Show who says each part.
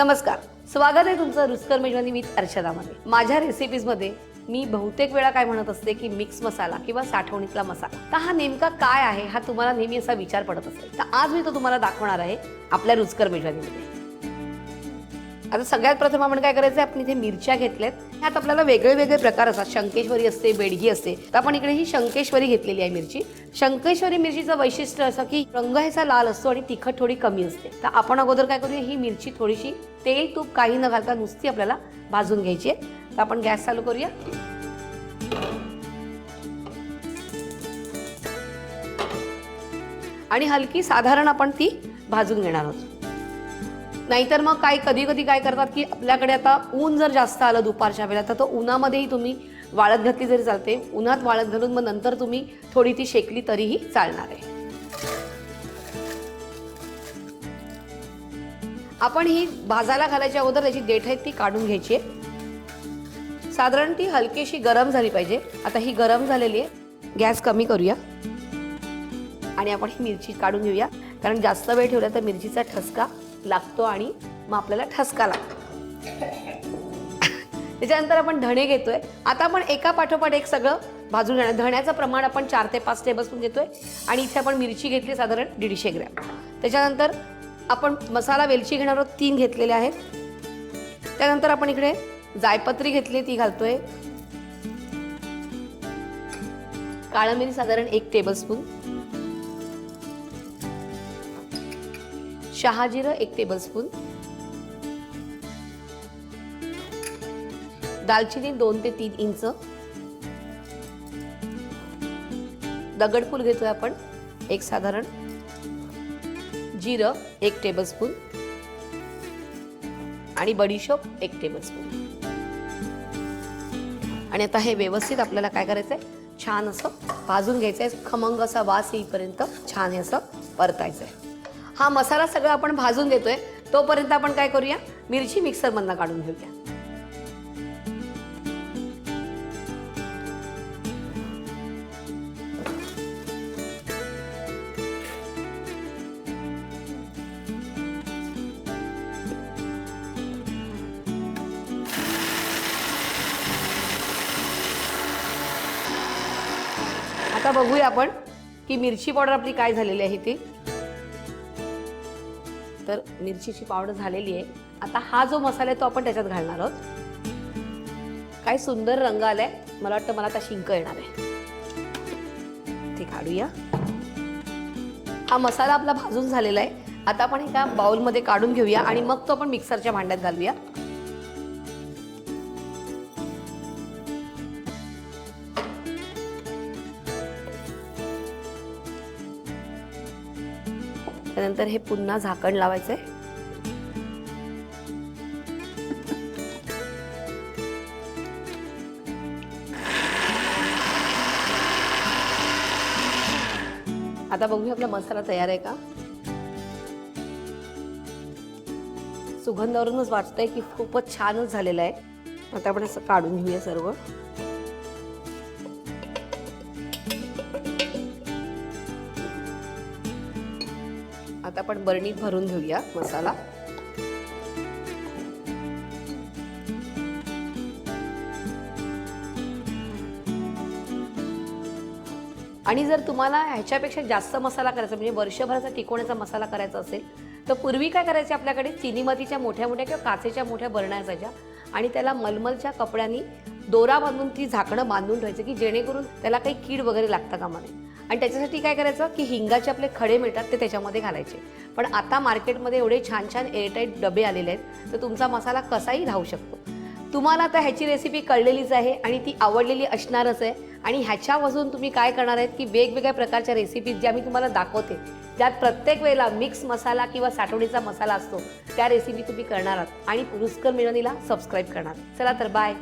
Speaker 1: नमस्कार. स्वागत आहे तुमचं रुचकर मेजवानी विथ अर्षदामध्ये माझ्या रेसिपीजमध्ये मी बहुतेक वेळा काय म्हणत असते की मिक्स मसाला किंवा साठवणीतला मसाला. तर हा नेमका काय आहे हा तुम्हाला नेहमी असा विचार पडत असेल तर आज मी तो तुम्हाला दाखवणार आहे आपल्या रुचकर मेजवानीमध्ये आता सगळ्यात प्रथम आपण काय करायचं आपण इथे मिरच्या घेतल्यात. ह्यात आपल्याला वेगळे वेगळे प्रकार असतात. शंकेश्वरी असते बेडगी असते. तर आपण इकडे ही शंकेश्वरी घेतलेली आहे मिरची. शंकेश्वरी मिरचीचं वैशिष्ट्य असं की रंग ह्याचा लाल असतो आणि तिखट थोडी कमी असते. तर आपण अगोदर काय करूया? ही मिरची थोडीशी तेल तूप काही न घालता नुसती आपल्याला भाजून घ्यायची आहे. तर आपण गॅस चालू करूया. आणि हलकी साधारण आपण ती भाजून घेणार आहोत. नाहीतर मग काय कधी कधी काय करतात की आपल्याकडे आता ऊन जर जास्त आलं दुपारच्या वेळेला तर तो उन्हामध्येही तुम्ही वाळत घातली जरी चालते उन्हात वाळत घालून मग नंतर तुम्ही थोडी ती शेकली तरीही चालणार आहे. आपण ही भाजायला घालायच्या अगोदर त्याची देठ आहे ती काढून घ्यायची आहे. साधारण ती हलकीशी गरम झाली पाहिजे. आता ही गरम झालेली आहे. गॅस कमी करूया. आणि आपण ही मिरची काढून घेऊया. कारण जास्त वेळ ठेवला तर मिरचीचा ठसका लागतो आणि मग आपल्याला ठसका लागतो. त्याच्यानंतर आपण धणे घेतोय. आता आपण एका पाठोपाठ एक सगळं भाजून घेणार. धण्याचं प्रमाण आपण चार ते पाच टेबलस्पून घेतोय. आणि इथे आपण मिरची घेतली साधारण दीडशे ग्रॅम. त्याच्यानंतर आपण मसाला वेलची घेणार आहोत तीन घेतलेले आहेत. त्यानंतर आपण इकडे जायपत्री घेतली ती घालतोय. काळं मिरी साधारण एक टेबलस्पून शहाजिरं एक टेबलस्पून दालचिनी दोन ते तीन इंच. दगडफूल घेतोय आपण एक साधारण. जिरं एक टेबलस्पून आणि बडीशोप एक टेबलस्पून आणि आता हे व्यवस्थित आपल्याला काय करायचंय? छान असं भाजून घ्यायचंय. खमंग असा वास येईपर्यंत छान हे असं परतायचं आहे हा मसाला सगळा आपण भाजून घेतोय. तोपर्यंत आपण काय करूया? मिरची मिक्सरमधनं काढून घेऊया. आता बघूया आपण की मिरची पावडर आपली काय झालेली आहे ती. तर मिरचीची पावडर झालेली आहे. आता हा जो मसाला आहे तो आपण त्याच्यात घालणार आहोत. काय सुंदर रंग आलाय. मला वाटतं मला आता शिंक येणार आहे. ते काढूया. हा मसाला आपला भाजून झालेला आहे. आता आपण एका बाउलमध्ये काढून घेऊया आणि मग तो आपण मिक्सरच्या भांड्यात घालूया. त्यानंतर हे पुन्हा झाकण लावायचंय. आता बघूया आपला मसाला तयार आहे का? सुगंधावरूनच वाटतंय की खूपच छानच झालेलं आहे. आता आपण असं काढून घेऊया सर्व. आता आपण बरणीत भरून घेऊया मसाला. आणि जर तुम्हाला ह्याच्यापेक्षा जास्त मसाला करायचा म्हणजे वर्षभराचा टिकवण्याचा मसाला करायचा असेल तर पूर्वी काय करायचे आपल्याकडे? चिनीमातीच्या मोठ्या मोठ्या किंवा काचेच्या मोठ्या बरण्या असायच्या आणि त्याला मलमलच्या कपड्यांनी दोरा बांधून ती झाकणं बांधून ठेवायचं की जेणेकरून त्याला काही कीड वगैरे लागता कामा नये आणि त्याच्यासाठी काय करायचं की हिंगाचे आपले खडे मिळतात ते त्याच्यामध्ये घालायचे. पण आता मार्केटमध्ये एवढे छान छान एअरटाईट डबे आलेले आहेत तर तुमचा मसाला कसाही राहू शकतो. तुम्हाला आता ह्याची रेसिपी कळलेलीच आहे आणि ती आवडलेली असणारच आहे. आणि ह्याच्यापासून तुम्ही काय करणार आहेत की वेगवेगळ्या प्रकारच्या रेसिपीज ज्या मी तुम्हाला दाखवते ज्यात प्रत्येक वेळेला मिक्स मसाला किंवा साठवणीचा मसाला असतो त्या रेसिपी तुम्ही करणार आहात. आणि पुरस्कार मिळवणीला सबस्क्राईब करणार चला तर बाय